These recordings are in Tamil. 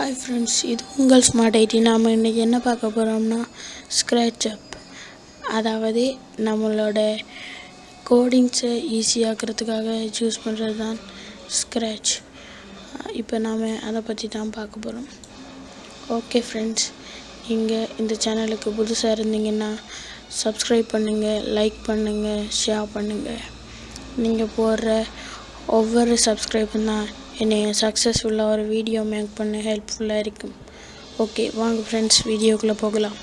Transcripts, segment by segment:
ஹாய் ஃப்ரெண்ட்ஸ் இது உங்கள் ஸ்மார்ட் ஐடி நாம் இன்றைக்கி என்ன பார்க்க போகிறோம்னா ஸ்க்ராட்ச் அப் அதாவது நம்மளோட கோடிங்ஸை ஈஸியாக்கிறதுக்காக யூஸ் பண்ணுறது தான் ஸ்க்ராட்ச் இப்போ நாம் அதை பற்றி தான் பார்க்க போகிறோம் ஓகே ஃப்ரெண்ட்ஸ் நீங்கள் இந்த சேனலுக்கு புதுசாக இருந்தீங்கன்னா சப்ஸ்கிரைப் பண்ணுங்கள் லைக் பண்ணுங்கள் ஷேர் பண்ணுங்கள் நீங்கள் போடுற ஒவ்வொரு சப்ஸ்கிரைபும் தான் என்னை சக்ஸஸ்ஃபுல்லாக ஒரு வீடியோ மேக் பண்ண ஹெல்ப்ஃபுல்லாக இருக்கும். ஓகே வாங்க ஃப்ரெண்ட்ஸ் வீடியோக்குள்ளே போகலாம்.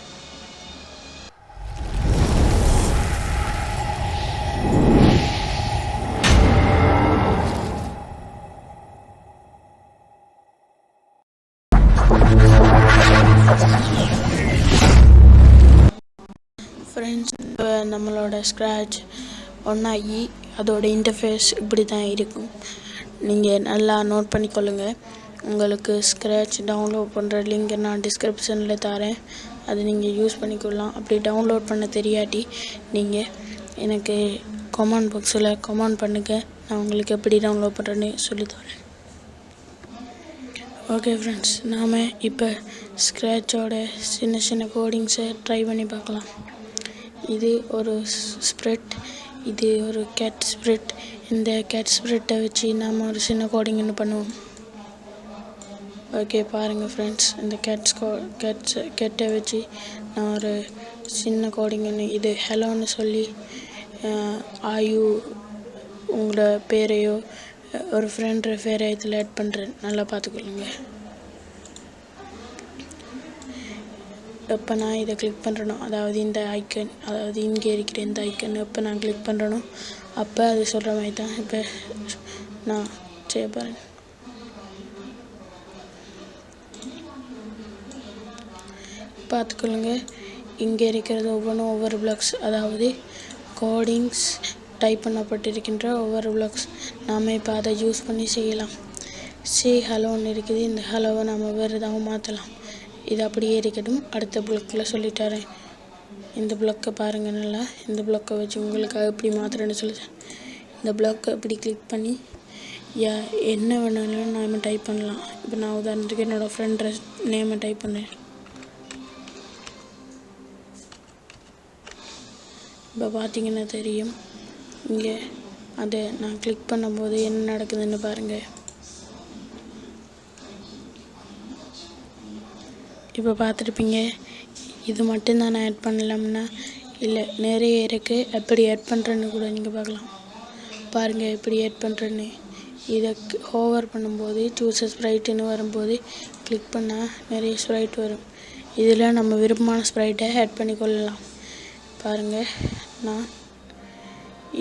ஃப்ரெண்ட்ஸ் நம்மளோட ஸ்க்ராட்ச் ஒன்றாகி அதோட இன்டர்ஃபேஸ் இப்படி தான் இருக்கும். நீங்கள் நல்லா நோட் பண்ணிக்கொள்ளுங்கள் உங்களுக்கு ஸ்க்ராட்ச் டவுன்லோட் பண்ணுற லிங்கை நான் டிஸ்கிரிப்ஷனில் தரேன். அது நீங்கள் யூஸ் பண்ணிக்கொள்ளலாம். அப்படி டவுன்லோட் பண்ண தெரியாட்டி நீங்கள் எனக்கு கமெண்ட் பாக்ஸில் கமெண்ட் பண்ணுங்கள் நான் உங்களுக்கு எப்படி டவுன்லோட் பண்ணுறேன்னு சொல்லித்தரேன் ஓகே ஃப்ரெண்ட்ஸ் நாம் இப்போ ஸ்க்ராட்சோட சின்ன சின்ன கோடிங்ஸை ட்ரை பண்ணி பார்க்கலாம். இது ஒரு ஸ்ப்ரெட் இது ஒரு கேட் ஸ்ப்ரெட் இந்த கேட் ஸ்பிரிட்டை வச்சு நாம் ஒரு சின்ன கோடிங் ஒன்று பண்ணுவோம். ஓகே பாருங்கள் ஃப்ரெண்ட்ஸ் இந்த கேட்ஸ் கோ கேட்ஸ் கெட்டை வச்சு நான் ஒரு சின்ன கோடிங் ஒன்று இது ஹலோன்னு சொல்லி ஆயு உங்களோட பேரையோ ஒரு ஃப்ரெண்ட் பேரை இதில் ஆட் பண்ணுறேன் நல்லா பார்த்துக்கொள்ளுங்க. எப்போ நான் இதை கிளிக் பண்ணுறனோ அதாவது இந்த ஐக்கன் அதாவது இங்கே இருக்கிற இந்த ஐக்கன் எப்போ நான் கிளிக் பண்ணுறனோ அப்போ அது சொல்கிற மாதிரி தான் இப்போ நான் செய்ய போகிறேன் பார்த்துக்கொள்ளுங்க. இங்கே இருக்கிறது ஒவ்வொன்றும் ஒவ்வொரு பிளாக்ஸ் அதாவது கோடிங்ஸ் டைப் பண்ணப்பட்டிருக்கின்ற ஒவ்வொரு பிளாக்ஸ் நாம் இப்போ அதை யூஸ் பண்ணி செய்யலாம். சி ஹலோன்னு இருக்குது. இந்த ஹலோவை நாம் வேறு எதாவது மாற்றலாம் இது அப்படியே இருக்கட்டும். அடுத்த பிளாக்கில் சொல்லித்தரேன் இந்த பிளாக்கை பாருங்கள் நல்லா. இந்த பிளாக்கை வச்சு உங்களுக்காக எப்படி மாற்றுறேன்னு சொல்லுறேன் இந்த பிளாக்கை இப்படி கிளிக் பண்ணி யா என்ன வேணாலும் நாம் டைப் பண்ணலாம். இப்போ நான் உதாரணத்துக்கு என்னோடய ஃப்ரெண்ட் நேமை டைப் பண்ணேன் இப்போ பார்த்தீங்கன்னா தெரியும். இங்கே அதை நான் கிளிக் பண்ணும்போது என்ன நடக்குதுன்னு பாருங்கள் இப்போ பார்த்துருப்பீங்க. இது மட்டும்தான் நான் ஆட் பண்ணலாம்னா. இல்லை நிறைய இருக்குது எப்படி ஆட் பண்ணுறேன்னு கூட நீங்கள் பார்க்கலாம். பாருங்கள் எப்படி ஆட் பண்ணுறேன்னு இதை ஹோவர் பண்ணும்போது சூஸ் ஸ்ப்ரைட்டுன்னு வரும்போது கிளிக் பண்ணால் நிறைய ஸ்ப்ரைட் வரும். இதில் நம்ம விருப்பமான ஸ்ப்ரைட்டை ஆட் பண்ணி கொள்ளலாம் பாருங்கள் நான்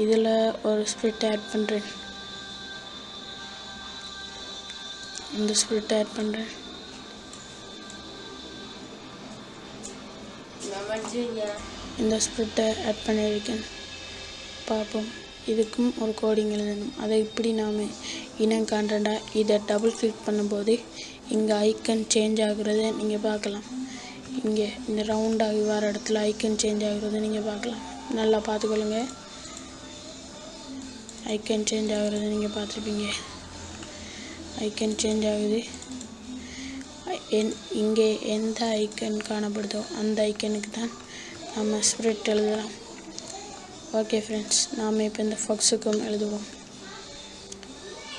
இதில் ஒரு ஸ்ப்ரிட் ஆட் பண்ணுறேன் இந்த ஸ்ப்ரிட் ஆட் பண்ணுறேன் இந்த ஸ்ப்ரிட்டை ஆட் பண்ணியிருக்கேன். பார்ப்போம். இதுக்கும் ஒரு கோடிங் எழுதணும். அதை இப்படி நாம் இனம் காண்றண்டா இதை டபுள் கிளிக் பண்ணும்போது இங்கே ஐக்கன் சேஞ்ச் ஆகுறத நீங்கள் பார்க்கலாம். இங்கே இந்த ரவுண்டாகி வர இடத்துல ஐக்கன் சேஞ்ச் ஆகுறத நீங்கள் பார்க்கலாம். நல்லா பார்த்துக்கொள்ளுங்க. ஐக்கன் சேஞ்ச் ஆகுறத நீங்கள் பார்த்துருப்பீங்க. ஐக்கன் சேஞ்ச் ஆகுது. என் இங்கே எந்த ஐக்கன் காணப்படுதோ அந்த ஐக்கனுக்கு தான் நம்ம ஸ்ப்ரிட் எழுதலாம். ஓகே ஃப்ரெண்ட்ஸ் நாம் இப்போ இந்த ஃபக்ஸுக்கும் எழுதுவோம்.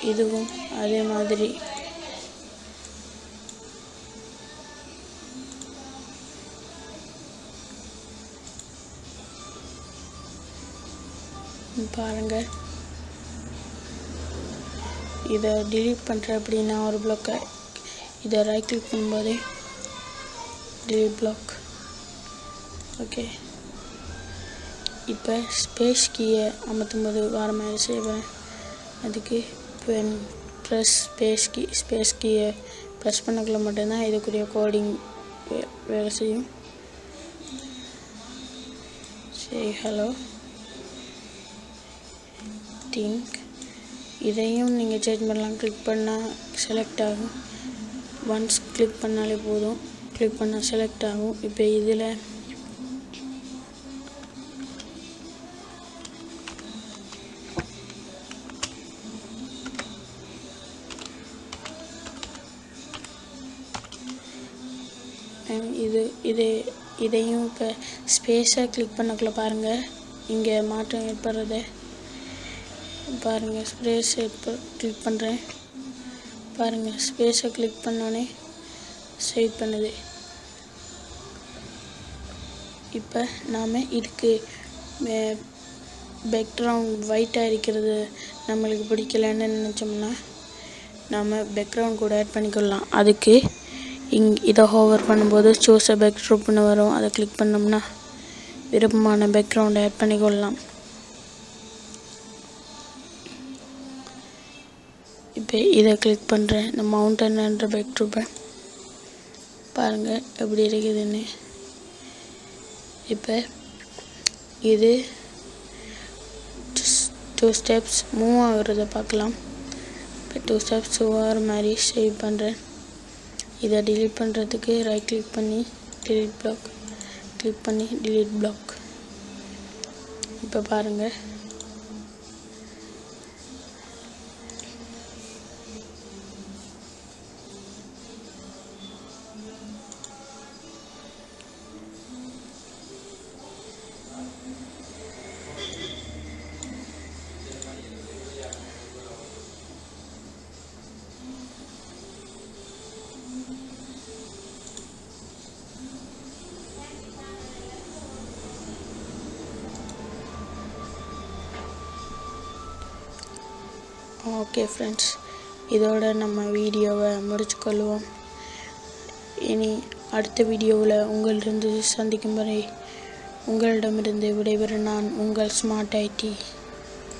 இதுவும் அதே மாதிரி. பாருங்கள் இதை டிலீட் பண்ணுற அப்படின்னா ஒரு பிளாக்கை இதை ரைட் கிளிக் பண்ணும்போதே டிலீட் பிளாக் ஓகே இப்போ ஸ்பேஸ் கீயை அமர்த்தும் போது வர மாதிரி செய்வேன் அதுக்கு பென் ப்ரெஸ் ஸ்பேஸ் கீ ஸ்பேஸ் கீயை ப்ரெஸ் பண்ணக்குள்ள மட்டும்தான் இதுக்குரிய கோடிங் வேலை செய்யும் சரி ஹலோ திங்க் இதையும் நீங்கள் சேஞ்ச் பண்ணலாம் கிளிக் பண்ணால் செலக்ட் ஆகும் ஒன்ஸ் கிளிக் பண்ணாலே போதும். கிளிக் பண்ணால் செலக்ட் ஆகும். இப்போ இதில் இது இது இதையும் இப்போ ஸ்பேஸாக கிளிக் பண்ணக்குள்ள பாருங்கள் இங்கே மாற்றம் ஏற்படுறது. பாருங்கள் ஸ்பேஸ் ஏற்ப கிளிக் பண்ணுறேன் பாருங்கள் ஸ்பேஸை கிளிக் பண்ணோன்னே சேவ் பண்ணுது. இப்போ நாம் இதுக்கு பேக்ரவுண்ட் ஒயிட்டாக இருக்கிறது நம்மளுக்கு பிடிக்கலன்னு நினச்சோம்னா நாம் பேக்ரவுண்ட் கூட ஆட் பண்ணிக்கொள்ளலாம் அதுக்கு இங் இதை ஹோவர் பண்ணும்போது சூஸ் பேக்ரவுண்ட்னு வரும். அதை கிளிக் பண்ணோம்னா விருப்பமான பேக்ரவுண்டை ஆட் பண்ணிக்கொள்ளலாம். இப்போ இதை கிளிக் பண்ணுறேன் இந்த மவுண்டன்ன்ற பேக்ரூப்பை பாருங்கள் எப்படி இருக்குதுன்னு. இப்போ இது டூ ஸ்டெப்ஸ் மூவ் ஆகுறத பார்க்கலாம். இப்போ டூ ஸ்டெப்ஸ் ஆகிற மாதிரி சேவ் பண்ணுறேன் இதை டிலீட் பண்ணுறதுக்கு ரைட் கிளிக் பண்ணி டிலீட் பிளாக் கிளிக் பண்ணி டிலீட் பிளாக் இப்போ பாருங்கள் ஓகே ஃப்ரெண்ட்ஸ் இதோட நம்ம வீடியோவை முடிச்சுக்கொள்வோம். இனி அடுத்த வீடியோவில் உங்களிருந்து சந்திக்கும் வரை உங்களிடமிருந்து விடைபெற நான் உங்கள் ஸ்மார்ட் ஐடி